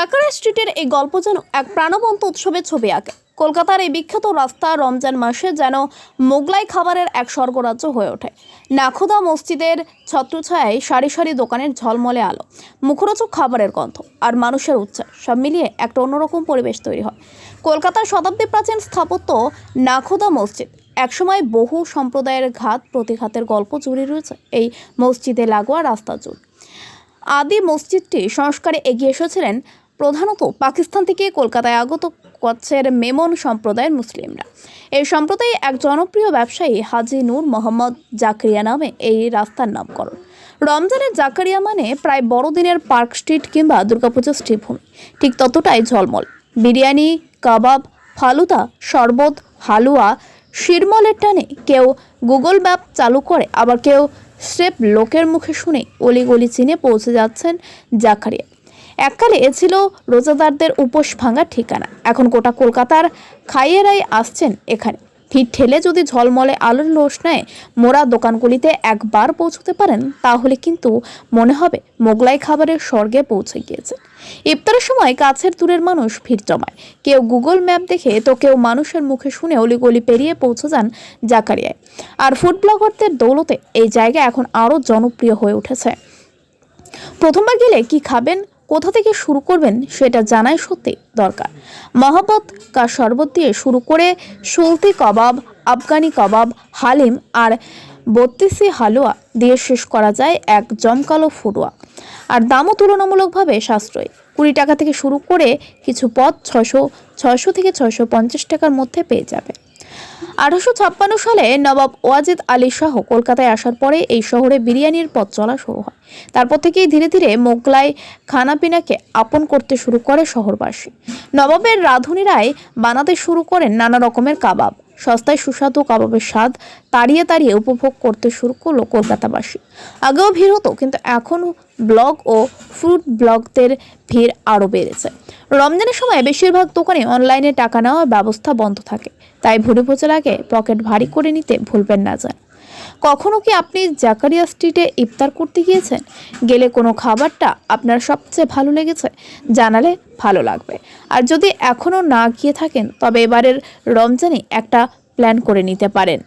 জাকারা স্ট্রিটের এই গল্প যেন এক প্রাণবন্ত উৎসবের ছবি আঁকে। কলকাতার এই বিখ্যাত রাস্তা রমজান মাসে যেন মোগলাই খাবারের এক স্বর্গরাজ্য হয়ে ওঠে। নাখোদা মসজিদের ছত্রছায়ায় সারি সারি দোকানের ঝলমলে আলো, মুখরোচক খাবারের গন্ধ আর মানুষের উচ্ছ্বাস সব মিলিয়ে একটা অন্যরকম পরিবেশ তৈরি হয়। কলকাতার শতাব্দী প্রাচীন স্থাপত্য নাখোদা মসজিদ, একসময় বহু সম্প্রদায়ের ঘাত প্রতিঘাতের গল্প জুড়ে রয়েছে এই মসজিদে লাগোয়া রাস্তা জুড়ে। আদি মসজিদটি সংস্কারে এগিয়ে এসেছিলেন প্রধানত পাকিস্তান থেকে কলকাতায় আগত কচ্ছের মেমন সম্প্রদায়ের মুসলিমরা। এই সম্প্রদায়ে এক জনপ্রিয় ব্যবসায়ী হাজি নূর মোহাম্মদ জাকরিয়া নামে এই রাস্তার নামকরণ। রমজানের জাকারিয়া মানে প্রায় বড়দিনের পার্ক স্ট্রিট কিংবা দুর্গাপুজোর শ্রীভূমি ঠিক ততটাই ঝলমল। বিরিয়ানি, কাবাব, ফালুদা, শরবত, হালুয়া, শিরমলের টানে কেউ গুগল ম্যাপ চালু করে, আবার কেউ স্রেফ লোকের মুখে শুনে অলিগলি চিনে পৌঁছে যাচ্ছেন জাকারিয়া। এককালে এ ছিল রোজাদারদের উপোস ভাঙার ঠিকানা। এখন গোটা কলকাতার খাইয়েরাই আসছেন এখানে। ভিড় ঠেলে যদি ঝলমলে আলোর নেয়, মোড়া দোকানগুলিতে একবার পৌঁছতে পারেন, তাহলে কিন্তু মনে হবে মোগলাই খাবারের স্বর্গে পৌঁছে গিয়েছে। ইফতারের সময় কাছের দূরের মানুষ ভিড় জমায়। কেউ গুগল ম্যাপ দেখে, তো কেউ মানুষের মুখে শুনে অলিগলি পেরিয়ে পৌঁছে যান জাকারিয়ায়। আর ফুড ব্লগারদের দৌলতে এই জায়গা এখন আরও জনপ্রিয় হয়ে উঠেছে। প্রথমবার গেলে কি খাবেন কোথা থেকে শুরু করবেন সেটা জানাই সত্যি দরকার। মহাবত কা শরবত দিয়ে শুরু করে সুলতি কবাব, আফগানি কবাব, হালিম আর বত্রিশি হালুয়া দিয়ে শেষ করা যায় এক জমকালো ফুটুয়া। আর দামও তুলনামূলকভাবে সাশ্রয়ী। কুড়ি টাকা থেকে শুরু করে কিছু পদ ছশো ছশো থেকে ছশো পঞ্চাশ টাকার মধ্যে পেয়ে যাবে। আঠারোশো ছাপ্পান্ন সালে নবাব ওয়াজিদ আলী শাহ কলকাতায় আসার পরে এই শহরে বিরিয়ানির পথ চলা শুরু হয়। তারপর থেকেই ধীরে ধীরে মোগলাই খানাপিনাকে আপন করতে শুরু করে শহরবাসী। নবাবের রাঁধুনিরাই বানাতে শুরু করেন নানা রকমের কাবাব। সস্তায় সুস্বাদু কাবাবের স্বাদ তাড়িয়ে তাড়িয়ে উপভোগ করতে শুরু করল কলকাতাবাসী। আগেও ভিড় হতো, কিন্তু এখন ব্লগ ও ফুড ব্লগদের ভিড় আরও বেড়েছে। রমজানের সময় বেশিরভাগ দোকানে অনলাইনে টাকা নেওয়ার ব্যবস্থা বন্ধ থাকে। তাই ভুড়ি ভোজের আগে পকেট ভারী করে নিতে ভুলবেন না যান। কখনো কি আপনি জাকারিয়া স্ট্রিটে ইফতার করতে গিয়েছেন? গেলে কোনো খাবারটা আপনার সবচেয়ে ভালো লেগেছে? জানালে ভালো লাগবে। আর যদি এখনও না গিয়ে থাকেন, তবে এবারের রমজানে একটা প্ল্যান করে নিতে পারেন।